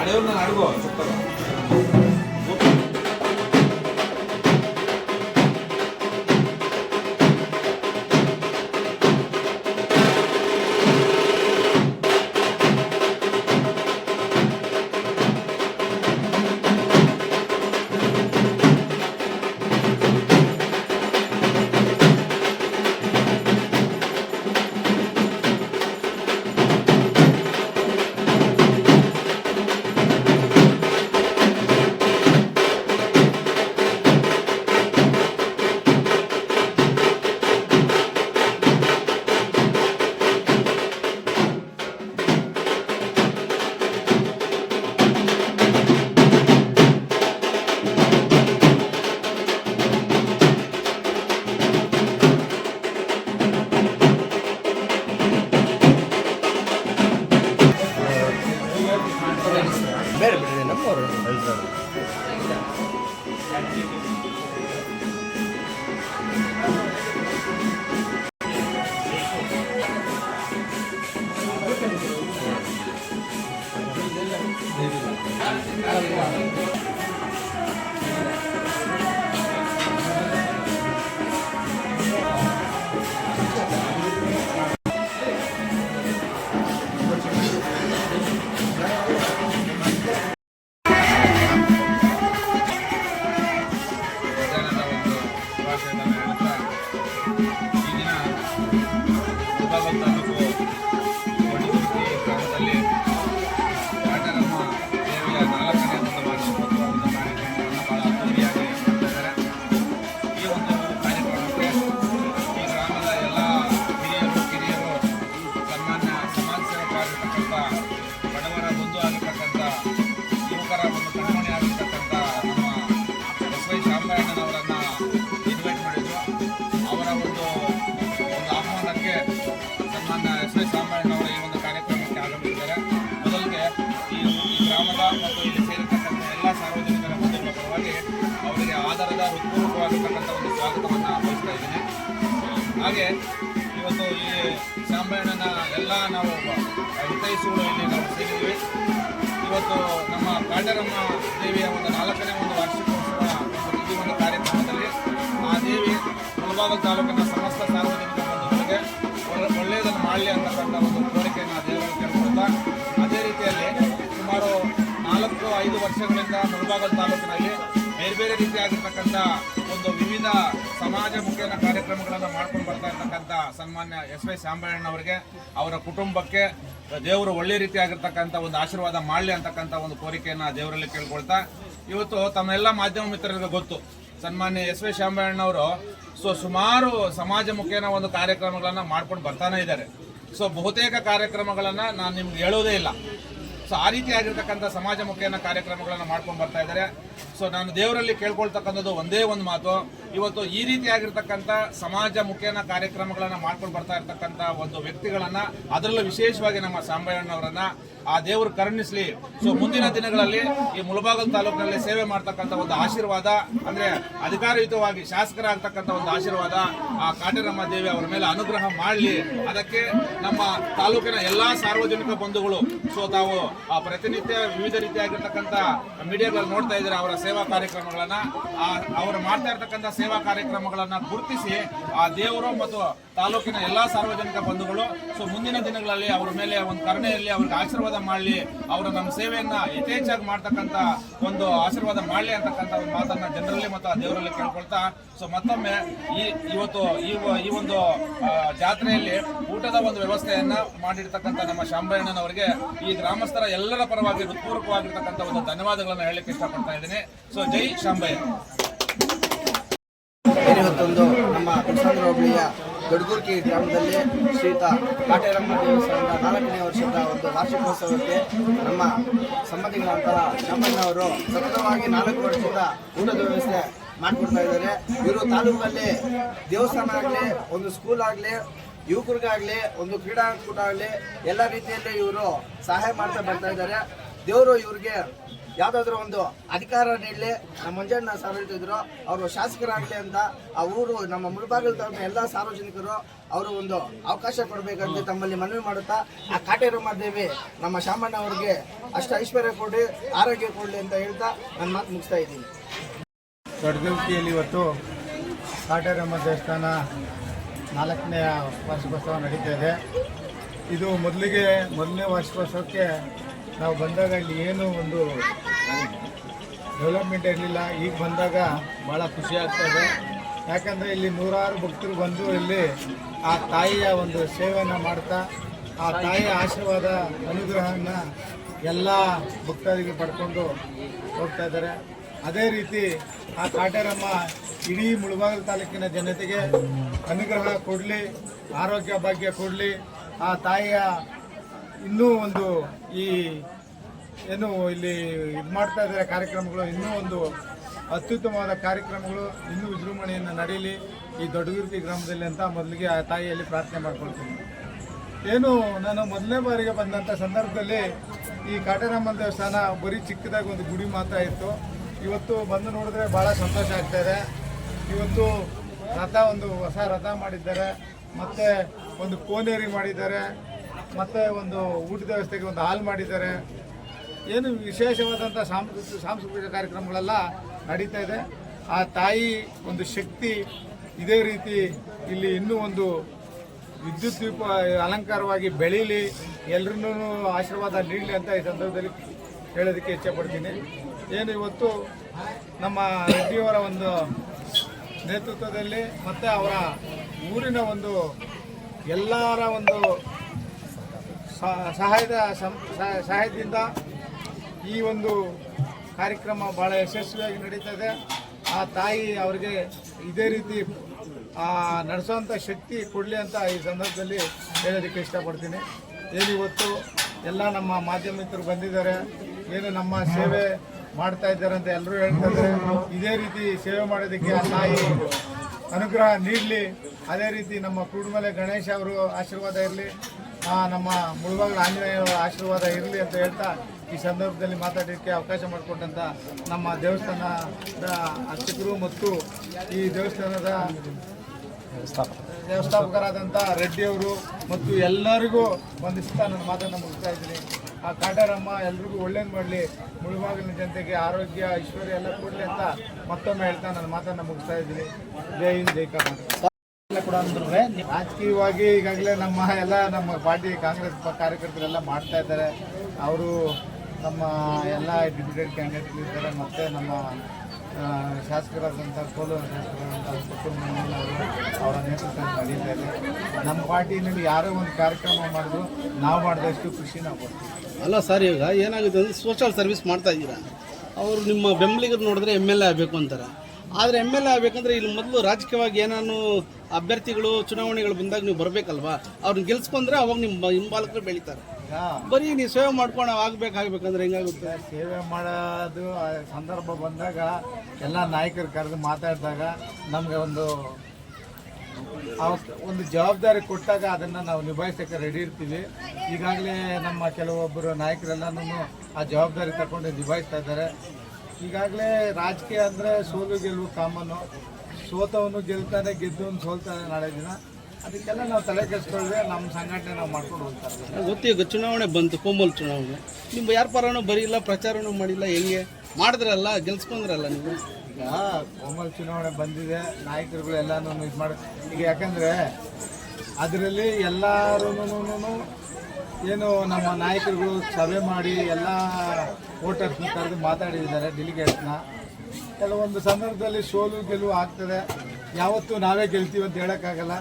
అడవులు అడుగు చెప్తాను. ಹಾಗೆ ಇವತ್ತು ಈ ಶಾಂಬಣ್ಣನ ಎಲ್ಲ ನಾವು ಹಿತೈಷಿಗಳು ಇಲ್ಲಿ ನಾವು ಸೇರಿದ್ದೀವಿ. ಇವತ್ತು ನಮ್ಮ ಕಾಟರಮ್ಮ ದೇವಿಯ ಒಂದು ನಾಲ್ಕನೇ ಒಂದು ವಾರ್ಷಿಕೋತ್ಸವ ಈ ಒಂದು ಕಾರ್ಯಕ್ರಮದಲ್ಲಿ ಆ ದೇವಿ ಮುಳಬಾಗ ತಾಲೂಕಿನ ಸಮಸ್ತ ಸಾರ್ವಜನಿಕ ಬಂಧುಗಳಿಗೆ ಒಳ್ಳೆ- ಒಳ್ಳೆಯದನ್ನು ಮಾಡಲಿ ಅಂತಕ್ಕಂಥ ಒಂದು ಕೋರಿಕೆಯನ್ನು ಆ ದೇವರಲ್ಲಿ ಕೇಳ್ಕೊಳ್ತಾ, ಅದೇ ರೀತಿಯಲ್ಲಿ ಸುಮಾರು ನಾಲ್ಕು ಐದು ವರ್ಷಗಳಿಂದ ಮುಳಬಾಗ ತಾಲೂಕಿನಲ್ಲಿ ಬೇರೆ ಬೇರೆ ರೀತಿಯಾಗಿರ್ತಕ್ಕಂಥ ಒಂದು ವಿವಿಧ ಸಮಾಜ ಮುಖೇನ ಕಾರ್ಯಕ್ರಮಗಳನ್ನು ಮಾಡ್ಕೊಂಡು ಬರ್ತಾ ಇರ್ತಕ್ಕಂಥ ಸನ್ಮಾನ್ಯ ಎಸ್ ವೈ ಅವರಿಗೆ ಅವರ ಕುಟುಂಬಕ್ಕೆ ದೇವರು ಒಳ್ಳೆ ರೀತಿಯಾಗಿರ್ತಕ್ಕಂಥ ಒಂದು ಆಶೀರ್ವಾದ ಮಾಡಲಿ ಅಂತಕ್ಕಂಥ ಒಂದು ಕೋರಿಕೆಯನ್ನು ದೇವರಲ್ಲಿ ಕೇಳ್ಕೊಳ್ತಾ, ಇವತ್ತು ತಮ್ಮೆಲ್ಲ ಮಾಧ್ಯಮ ಮಿತ್ರರಿಗೆ ಗೊತ್ತು, ಸನ್ಮಾನ್ಯ ಎಸ್ ವೈ ಶಾಂಬಣ್ಣವರು ಸೊ ಸುಮಾರು ಸಮಾಜ ಮುಖೇನ ಒಂದು ಕಾರ್ಯಕ್ರಮಗಳನ್ನು ಮಾಡ್ಕೊಂಡು ಬರ್ತಾನೆ ಇದ್ದಾರೆ. ಸೊ ಬಹುತೇಕ ಕಾರ್ಯಕ್ರಮಗಳನ್ನು ನಾನು ನಿಮ್ಗೆ ಹೇಳೋದೇ ಇಲ್ಲ. ಸೊ ಆ ರೀತಿಯಾಗಿರ್ತಕ್ಕಂಥ ಸಮಾಜ ಮುಖೇನ ಕಾರ್ಯಕ್ರಮಗಳನ್ನು ಮಾಡ್ಕೊಂಡು ಬರ್ತಾ ಇದ್ದಾರೆ. ಸೊ ನಾನು ದೇವರಲ್ಲಿ ಕೇಳ್ಕೊಳ್ತಕ್ಕಂಥದ್ದು ಒಂದೇ ಒಂದು ಮಾತು. ಇವತ್ತು ಈ ರೀತಿಯಾಗಿರ್ತಕ್ಕಂಥ ಸಮಾಜ ಮುಖೇನ ಕಾರ್ಯಕ್ರಮಗಳನ್ನು ಮಾಡ್ಕೊಂಡು ಬರ್ತಾ ಇರ್ತಕ್ಕಂಥ ಒಂದು ವ್ಯಕ್ತಿಗಳನ್ನ, ಅದರಲ್ಲೂ ವಿಶೇಷವಾಗಿ ನಮ್ಮ ಸಾಂಬಯ್ಯಣ್ಣವರನ್ನ ಆ ದೇವರು ಕರುಣಿಸ್ಲಿ. ಸೊ ಮುಂದಿನ ದಿನಗಳಲ್ಲಿ ಈ ಮುಳಬಾಗಲ್ ತಾಲೂಕಿನಲ್ಲಿ ಸೇವೆ ಮಾಡ್ತಕ್ಕಂಥ ಒಂದು ಆಶೀರ್ವಾದ, ಅಂದ್ರೆ ಅಧಿಕಾರಯುತವಾಗಿ ಶಾಸಕರಾಗ್ತಕ್ಕಂಥ ಒಂದು ಆಶೀರ್ವಾದ ಆ ಕಾಟರಮ್ಮ ದೇವಿ ಅವರ ಮೇಲೆ ಅನುಗ್ರಹ ಮಾಡಲಿ. ಅದಕ್ಕೆ ನಮ್ಮ ತಾಲೂಕಿನ ಎಲ್ಲಾ ಸಾರ್ವಜನಿಕ ಬಂಧುಗಳು ಸೊ ತಾವು ಆ ಪ್ರತಿನಿತ್ಯ ವಿವಿಧ ರೀತಿಯಾಗಿರ್ತಕ್ಕಂಥ ಮೀಡಿಯಾಗಳು ನೋಡ್ತಾ ಇದ್ದಾರೆ ಅವರ ಸೇವಾ ಕಾರ್ಯಕ್ರಮಗಳನ್ನ ಅವರು ಮಾಡ್ತಾ ಇರ್ತಕ್ಕಂಥ ಸೇವಾ ಕಾರ್ಯಕ್ರಮಗಳನ್ನ ಗುರುತಿಸಿ ಆ ದೇವರು ಮತ್ತು ತಾಲೂಕಿನ ಎಲ್ಲಾ ಸಾರ್ವಜನಿಕ ಬಂಧುಗಳು. ಸೊ ಮುಂದಿನ ದಿನಗಳಲ್ಲಿ ಅವರ ಮೇಲೆ ಒಂದು ಕರುಣೆಯಲ್ಲಿ ಅವ್ರಿಗೆ ಆಶೀರ್ವಾದ ಮಾಡಲಿ, ಅವರು ನಮ್ಮ ಸೇವೆಯನ್ನು ಯಥೇಚ್ಛಾಗಿ ಮಾಡ್ತಕ್ಕಂಥ ಒಂದು ಆಶೀರ್ವಾದ ಮಾಡಲಿ ಅಂತಕ್ಕಂಥ ಒಂದು ಮಾತನ್ನ ಜನರಲ್ಲಿ ಮತ್ತು ಆ ದೇವರಲ್ಲಿ ಕೇಳ್ಕೊಳ್ತಾ ಸೊ ಮತ್ತೊಮ್ಮೆ ಈ ಇವತ್ತು ಈ ಈ ಒಂದು ಜಾತ್ರೆಯಲ್ಲಿ ಊಟದ ಒಂದು ವ್ಯವಸ್ಥೆಯನ್ನು ಮಾಡಿರ್ತಕ್ಕಂಥ ನಮ್ಮ ಶಾಂಬಯ್ಯಣ್ಣನವರಿಗೆ ಈ ಗ್ರಾಮಸ್ಥರ ಎಲ್ಲರ ಪರವಾಗಿ ಹೃತ್ಪೂರ್ವಕವಾಗಿರ್ತಕ್ಕಂಥ ಒಂದು ಧನ್ಯವಾದಗಳನ್ನು ಹೇಳಲಿಕ್ಕೆ ಇಷ್ಟಪಡ್ತಾ ಇದ್ದೀನಿ. ಸೊ ಜೈ ಶಾಂಬಯ್ಯ ಇವತ್ತೊಂದು ನಮ್ಮ ಕೃಷ್ಣ ಹೋಬಳಿಯ ದೊಡ್ಡಗುರ್ಕಿ ಗ್ರಾಮದಲ್ಲಿ ಶ್ರೀಯುತ ಕಾಟೇರಮ್ಮ ದೇವಸ್ಥಾನದ ನಾಲ್ಕನೇ ವರ್ಷದ ಒಂದು ವಾರ್ಷಿಕೋತ್ಸವಕ್ಕೆ ನಮ್ಮ ಸಂಬಂಧಿಗಳಂತಹ ಶಾಮಣ್ಣವರು ಸತತವಾಗಿ ನಾಲ್ಕು ವರ್ಷದ ಊಟದ ವ್ಯವಸ್ಥೆ ಮಾಡಿಕೊಡ್ತಾ ಇದ್ದಾರೆ. ಇವರು ತಾಲೂಕಲ್ಲಿ ದೇವಸ್ಥಾನ ಆಗಲಿ, ಒಂದು ಸ್ಕೂಲ್ ಆಗಲಿ, ಯುವಕರಿಗಾಗಲಿ, ಒಂದು ಕ್ರೀಡಾಕೂಟ ಆಗಲಿ, ಎಲ್ಲ ರೀತಿಯಲ್ಲಿ ಇವರು ಸಹಾಯ ಮಾಡ್ತಾ ಬರ್ತಾ ಇದ್ದಾರೆ. ದೇವರು ಇವ್ರಿಗೆ ಯಾವ್ದಾದ್ರು ಒಂದು ಅಧಿಕಾರ ನೀಡಲಿ. ನಮ್ಮ ಮಂಜಣ್ಣ ಸರ್ ಹೇಳ್ತಿದ್ರು ಅವರು ಶಾಸಕರಾಗಲಿ ಅಂತ ಆ ಊರು, ನಮ್ಮ ಮುಳುಬಾಗಿಲು ತಮ್ಮ ಎಲ್ಲ ಸಾರ್ವಜನಿಕರು ಅವರು ಒಂದು ಅವಕಾಶ ಕೊಡಬೇಕಂತ ತಮ್ಮಲ್ಲಿ ಮನವಿ ಮಾಡುತ್ತಾ, ಆ ಕಾಟೇರಮ್ಮ ದೇವಿ ನಮ್ಮ ಶಾಮಣ್ಣ ಅವರಿಗೆ ಅಷ್ಟು ಐಶ್ವರ್ಯ ಕೊಡಿ, ಆರೋಗ್ಯ ಕೊಡಲಿ ಅಂತ ಹೇಳ್ತಾ ನನ್ನ ಮಾತು ಮುಗಿಸ್ತಾ ಇದ್ದೀನಿ. ದೊಡ್ಡಗುಂಕಿಯಲ್ಲಿ ಇವತ್ತು ಕಾಟೇರಮ್ಮ ದೇವಸ್ಥಾನ ನಾಲ್ಕನೇ ವಾರ್ಷಿಕೋತ್ಸವ ನಡೀತಾ ಇದೆ. ಇದು ಮೊದಲಿಗೆ ಮೊದಲನೇ ವಾರ್ಷಿಕೋತ್ಸವಕ್ಕೆ ನಾವು ಬಂದಾಗ ಅಲ್ಲಿ ಏನು ಒಂದು ಡೆವಲಪ್ಮೆಂಟ್ ಇರಲಿಲ್ಲ. ಈಗ ಬಂದಾಗ ಭಾಳ ಖುಷಿ ಆಗ್ತದೆ. ಯಾಕಂದರೆ ಇಲ್ಲಿ ನೂರಾರು ಭಕ್ತರು ಬಂದು ಇಲ್ಲಿ ಆ ತಾಯಿಯ ಒಂದು ಸೇವೆಯನ್ನು ಮಾಡ್ತಾ, ಆ ತಾಯಿಯ ಆಶೀರ್ವಾದ, ಅನುಗ್ರಹವನ್ನು ಎಲ್ಲ ಭಕ್ತಾದಿಗಳು ಪಡ್ಕೊಂಡು ಹೋಗ್ತಾ ಇದ್ದಾರೆ. ಅದೇ ರೀತಿ ಆ ಕಾಟೇರಮ್ಮ ಇಡೀ ಮುಳಬಾಗಿಲು ತಾಲೂಕಿನ ಜನತೆಗೆ ಅನುಗ್ರಹ ಕೊಡಲಿ, ಆರೋಗ್ಯ ಭಾಗ್ಯ ಕೊಡಲಿ. ಆ ತಾಯಿಯ ಇನ್ನೂ ಒಂದು ಈ ಏನು ಇಲ್ಲಿ ಇದು ಮಾಡ್ತಾ ಇದ್ದಾರೆ ಕಾರ್ಯಕ್ರಮಗಳು, ಇನ್ನೂ ಒಂದು ಅತ್ಯುತ್ತಮವಾದ ಕಾರ್ಯಕ್ರಮಗಳು ಇನ್ನೂ ವಿಜೃಂಭಣೆಯನ್ನು ನಡೀಲಿ ಈ ದೊಡ್ಡಗುರ್ತಿ ಗ್ರಾಮದಲ್ಲಿ ಅಂತ ಮೊದಲಿಗೆ ಆ ತಾಯಿಯಲ್ಲಿ ಪ್ರಾರ್ಥನೆ ಮಾಡ್ಕೊಳ್ತೀನಿ. ಏನು, ನಾನು ಮೊದಲನೇ ಬಾರಿಗೆ ಬಂದಂಥ ಸಂದರ್ಭದಲ್ಲಿ ಈ ಕಾಟೇರಮ್ಮ ದೇವಸ್ಥಾನ ಬರೀ ಚಿಕ್ಕದಾಗಿ ಒಂದು ಗುಡಿ ಮಾತ್ರ ಇತ್ತು. ಇವತ್ತು ಬಂದು ನೋಡಿದ್ರೆ ಭಾಳ ಸಂತೋಷ ಆಗ್ತಾ ಇದೆ. ಇವತ್ತು ರಥ ಒಂದು ಹೊಸ ರಥ ಮಾಡಿದ್ದಾರೆ. ಮತ್ತು ಒಂದು ಕೋನೇರಿ ಮಾಡಿದ್ದಾರೆ. ಮತ್ತು ಒಂದು ಊಟದ ವ್ಯವಸ್ಥೆಗೆ ಒಂದು ಹಾಲ್ ಮಾಡಿದ್ದಾರೆ. ಏನು ವಿಶೇಷವಾದಂಥ ಸಾಂಸ್ಕೃತಿಕ ಸಾಂಸ್ಕೃತಿಕ ಕಾರ್ಯಕ್ರಮಗಳೆಲ್ಲ ನಡೀತಾ ಇದೆ. ಆ ತಾಯಿ ಒಂದು ಶಕ್ತಿ ಇದೇ ರೀತಿ ಇಲ್ಲಿ ಇನ್ನೂ ಒಂದು ವಿದ್ಯುತ್ ದೀಪ ಅಲಂಕಾರವಾಗಿ ಬೆಳೀಲಿ ಎಲ್ಲರನ್ನೂ ಆಶೀರ್ವಾದ ನೀಡಲಿ ಅಂತ ಈ ಸಂದರ್ಭದಲ್ಲಿ ಹೇಳೋದಕ್ಕೆ ಇಚ್ಛೆಪಡ್ತೀನಿ ಏನು ಇವತ್ತು ನಮ್ಮ ರೆಡ್ಡಿಯವರ ಒಂದು ನೇತೃತ್ವದಲ್ಲಿ ಮತ್ತು ಅವರ ಊರಿನ ಒಂದು ಎಲ್ಲರ ಒಂದು ಸಹಾಯದ ಸಹಾಯದಿಂದ ಈ ಒಂದು ಕಾರ್ಯಕ್ರಮ ಭಾಳ ಯಶಸ್ವಿಯಾಗಿ ನಡೀತದೆ. ಆ ತಾಯಿ ಅವರಿಗೆ ಇದೇ ರೀತಿ ನಡೆಸೋವಂಥ ಶಕ್ತಿ ಕೊಡಲಿ ಅಂತ ಈ ಸಂದರ್ಭದಲ್ಲಿ ಹೇಳೋದಕ್ಕೆ ಇಷ್ಟಪಡ್ತೀನಿ. ಏನು ಇವತ್ತು ಎಲ್ಲ ನಮ್ಮ ಮಾಧ್ಯಮಿಕರು ಬಂದಿದ್ದಾರೆ. ಏನು ನಮ್ಮ ಸೇವೆ ಮಾಡ್ತಾ ಇದ್ದಾರೆ ಅಂತ ಎಲ್ಲರೂ ಹೇಳ್ತಾರೆ ಇದೇ ರೀತಿ ಸೇವೆ ಮಾಡೋದಕ್ಕೆ ಆ ತಾಯಿ ಅನುಗ್ರಹ ನೀಡಲಿ. ಅದೇ ರೀತಿ ನಮ್ಮ ಕೂಡ್ಮಲೆ ಗಣೇಶ ಅವರು ಆಶೀರ್ವಾದ ಇರಲಿ. ನಮ್ಮ ಮುಳುಬಾಗಿಲು ಆಂಜನೇಯ ಆಶೀರ್ವಾದ ಇರಲಿ ಅಂತ ಹೇಳ್ತಾ ಈ ಸಂದರ್ಭದಲ್ಲಿ ಮಾತಾಡಲಿಕ್ಕೆ ಅವಕಾಶ ಮಾಡಿಕೊಟ್ಟಂಥ ನಮ್ಮ ದೇವಸ್ಥಾನದ ಅರ್ಚಕರು ಮತ್ತು ಈ ದೇವಸ್ಥಾನದ ವ್ಯವಸ್ಥಾಪಕರಾದಂಥ ರೆಡ್ಡಿಯವರು ಮತ್ತು ಎಲ್ಲರಿಗೂ ಒಂದಿಷ್ಟ ನನ್ನ ಮಾತನ್ನು ಮುಗಿಸ್ತಾ ಇದ್ದೀನಿ. ಆ ಕಾಟಾರಮ್ಮ ಎಲ್ರಿಗೂ ಒಳ್ಳೇದು ಮಾಡಲಿ. ಮುಳುಬಾಗಿಲಿನ ಜನತೆಗೆ ಆರೋಗ್ಯ, ಐಶ್ವರ್ಯ ಎಲ್ಲ ಕೊಡಲಿ ಅಂತ ಮತ್ತೊಮ್ಮೆ ಹೇಳ್ತಾ ನನ್ನ ಮಾತನ್ನು ಮುಗಿಸ್ತಾ ಇದ್ದೀನಿ. ಜೈ ಹಿಂದ್, ಜೈ ಕರ್ನಾಟಕ. ಕೂಡ ಅಂದ್ರು ರಾಜಕೀಯವಾಗಿ ಈಗಾಗಲೇ ನಮ್ಮ ಎಲ್ಲ ನಮ್ಮ ಪಾರ್ಟಿ ಕಾಂಗ್ರೆಸ್ ಕಾರ್ಯಕರ್ತರೆಲ್ಲ ಮಾಡ್ತಾ ಇದ್ದಾರೆ. ಅವರು ನಮ್ಮ ಎಲ್ಲ ಡಿಪ್ಯೂಟೆಡ್ ಕ್ಯಾಂಡಿಡೇಟ್ ಇದ್ದಾರೆ, ಮತ್ತು ನಮ್ಮ ಶಾಸಕರಾದಂಥ ಕೋಲು ಶಾಸಕರಾದಂಥ ಅವರ ನೇತೃತ್ವ ನಡೀತಾ ಇದೆ. ನಮ್ಮ ಪಾರ್ಟಿನಲ್ಲಿ ಯಾರೋ ಒಂದು ಕಾರ್ಯಕ್ರಮ ಮಾಡಿದ್ರು ನಾವು ಮಾಡಿದಷ್ಟು ಖುಷಿ ನಾವು ಕೊಡ್ತೀವಿ. ಅಲ್ಲ ಸರ್, ಈಗ ಏನಾಗುತ್ತೆ ಅಂದರೆ ಸೋಷಲ್ ಸರ್ವಿಸ್ ಮಾಡ್ತಾ ಇದ್ದೀರಾ? ಅವರು ನಿಮ್ಮ ಬೆಂಬಲಿಗರು ನೋಡಿದ್ರೆ ಎಂ ಎಲ್ ಎ ಆಗಬೇಕು ಅಂತಾರೆ. ಆದರೆ ಎಂ ಎಲ್ ಎ ಆಗಬೇಕಂದ್ರೆ ಇಲ್ಲಿ ಮೊದಲು ರಾಜಕೀಯವಾಗಿ ಏನಾನು ಅಭ್ಯರ್ಥಿಗಳು ಚುನಾವಣೆಗಳು ಬಂದಾಗ ನೀವು ಬರಬೇಕಲ್ವಾ? ಅವ್ರನ್ನ ಗೆಲ್ಸ್ಕೊಂಡ್ರೆ ಅವಾಗ ನಿಮ್ಮ ಹಿಂಬಾಲಕರು ಬೆಳೀತಾರೆ. ಬರೀ ನೀವು ಸೇವೆ ಮಾಡ್ಕೊಂಡು ಆಗ್ಬೇಕಾಗ್ಬೇಕಂದ್ರೆ ಹೆಂಗಾಗುತ್ತೆ? ಸೇವೆ ಮಾಡೋದು ಆ ಸಂದರ್ಭ ಬಂದಾಗ ಎಲ್ಲ ನಾಯಕರು ಕರೆದು ಮಾತಾಡಿದಾಗ ನಮಗೆ ಒಂದು ಒಂದು ಜವಾಬ್ದಾರಿ ಕೊಟ್ಟಾಗ ಅದನ್ನು ನಾವು ನಿಭಾಯಿಸೋಕ್ಕೆ ರೆಡಿ ಇರ್ತೀವಿ. ಈಗಾಗಲೇ ನಮ್ಮ ಕೆಲವೊಬ್ಬರು ನಾಯಕರೆಲ್ಲನೂ ಆ ಜವಾಬ್ದಾರಿ ತಗೊಂಡು ನಿಭಾಯಿಸ್ತಾ ಇದ್ದಾರೆ. ಈಗಾಗಲೇ ರಾಜಕೀಯ ಅಂದರೆ ಸೋಲು ಗೆಲುವು ಕಾಮನ್ನು ಸೋತವನು ಗೆಲ್ತಾನೆ ಗೆದ್ದವನು ಸೋಲ್ತಾನೆ ನಾಳೆ ದಿನ. ಅದಕ್ಕೆಲ್ಲ ನಾವು ತಲೆ ಕೆಡಿಸ್ಕೊಳ್ಳದೆ ನಮ್ಮ ಸಂಘಟನೆ ನಾವು ಮಾಡ್ಕೊಂಡು ಹೋಗ್ತಾರೆ. ಗೊತ್ತೀಗ ಚುನಾವಣೆ ಬಂತು ಕೋಮಲ್ ಚುನಾವಣೆ. ನಿಮ್ಮ ಯಾರ ಪರನೂ ಬರೀಲ್ಲ ಪ್ರಚಾರನೂ ಮಾಡಿಲ್ಲ ಹೆಂಗೆ? ಮಾಡಿದ್ರಲ್ಲ ಗೆಲ್ಸ್ಕೊಂಡ್ರಲ್ಲ ನೀವು? ಈಗ ಕೋಮಲ್ ಚುನಾವಣೆ ಬಂದಿದೆ ನಾಯಕರುಗಳು ಎಲ್ಲಾನು ಇದು ಮಾಡಿ ಈಗ ಯಾಕಂದರೆ ಅದರಲ್ಲಿ ಎಲ್ಲರೂ ಏನು ನಮ್ಮ ನಾಯಕರುಗಳು ಸಭೆ ಮಾಡಿ ಎಲ್ಲ ವೋಟರ್ಸ್ನ ಕರೆದು ಮಾತಾಡಿದ್ದಾರೆ ಡೆಲಿಗೇಟ್ಸ್ನ ಕೆಲವೊಂದು ಸಂದರ್ಭದಲ್ಲಿ ಸೋಲು ಗೆಲುವು ಆಗ್ತದೆ. ಯಾವತ್ತೂ ನಾವೇ ಗೆಲ್ತೀವಿ ಅಂತ ಹೇಳೋಕ್ಕಾಗಲ್ಲ.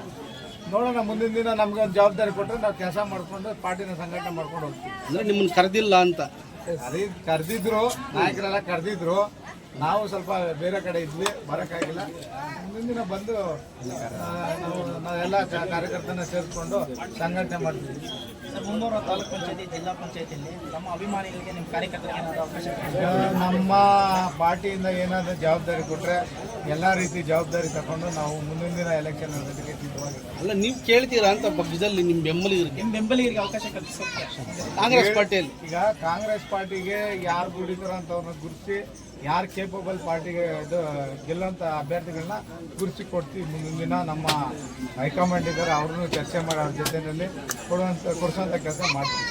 ನೋಡೋಣ ಮುಂದಿನ ದಿನ ನಮ್ಗೆ ಒಂದು ಜವಾಬ್ದಾರಿ ಕೊಟ್ಟರೆ ನಾವು ಕೆಲಸ ಮಾಡಿಕೊಂಡು ಪಾರ್ಟಿನ ಸಂಘಟನೆ ಮಾಡ್ಕೊಂಡು ಹೋಗ್ತೀವಿ. ಅಂದರೆ ನಿಮ್ಮನ್ನು ಕರೆದಿಲ್ಲ ಅಂತ. ಅದೇ ಕರೆದಿದ್ರು ನಾಯಕರೆಲ್ಲ ಕರೆದಿದ್ರು. ನಾವು ಸ್ವಲ್ಪ ಬೇರೆ ಕಡೆ ಇದ್ವಿ ಬರೋಕ್ಕಾಗಿಲ್ಲ. ಮುಂದಿನ ದಿನ ಬಂದು ನಾವು ನಾವೆಲ್ಲ ಕಾರ್ಯಕರ್ತನ ಸೇರಿಸ್ಕೊಂಡು ಸಂಘಟನೆ ಮಾಡ್ತೀವಿ. ಸರ್ ಮುಂಬರುವ ತಾಲೂಕ್ ಪಂಚಾಯತಿ ಜಿಲ್ಲಾ ಪಂಚಾಯತಿಯಲ್ಲಿ ನಮ್ಮ ಅಭಿಮಾನಿಗಳಿಗೆ ನಿಮ್ಮ ಕಾರ್ಯಕರ್ತರಿಗೆ ಏನಾದರೂ ಅವಕಾಶ? ನಮ್ಮ ಪಾರ್ಟಿಯಿಂದ ಏನಾದರೂ ಜವಾಬ್ದಾರಿ ಕೊಟ್ಟರೆ ಎಲ್ಲ ರೀತಿ ಜವಾಬ್ದಾರಿ ತಗೊಂಡು ನಾವು ಮುಂದಿನ ದಿನ ಎಲೆಕ್ಷನ್ ಅಲ್ಲ ನೀವು ಕೇಳ್ತೀರಾ ಅಂತ ಪಕ್ಷದಲ್ಲಿ ನಿಮ್ಮ ಬೆಂಬಲಿಗರಿಗೆ ನಿಮ್ಮ ಬೆಂಬಲಿಗರಿಗೆ ಅವಕಾಶ ಕಲ್ಪಿಸೋಕೆ ಕಾಂಗ್ರೆಸ್ ಪಾರ್ಟಿಯಲ್ಲಿ? ಈಗ ಕಾಂಗ್ರೆಸ್ ಪಾರ್ಟಿಗೆ ಯಾರು ದುಡಿತಾರ ಅಂತವ್ರನ್ನ ಗುರುತಿಸಿ ಯಾರು ಕೇಪಬಲ್ ಪಾರ್ಟಿಗೆ ಇದು ಗೆಲ್ಲುವಂಥ ಅಭ್ಯರ್ಥಿಗಳನ್ನ ಗುರುತಿಸಿ ಕೊಡ್ತೀವಿ. ಮುಂದಿನ ದಿನ ನಮ್ಮ ಹೈಕಮಾಂಡ್ ಇದ್ದಾರೆ, ಅವ್ರನ್ನೂ ಚರ್ಚೆ ಮಾಡಿ ಜೊತೆಯಲ್ಲಿ ಕೊಡುವಂಥ ಕೊಡಿಸುವಂಥ ಕೆಲಸ ಮಾಡ್ತೀವಿ.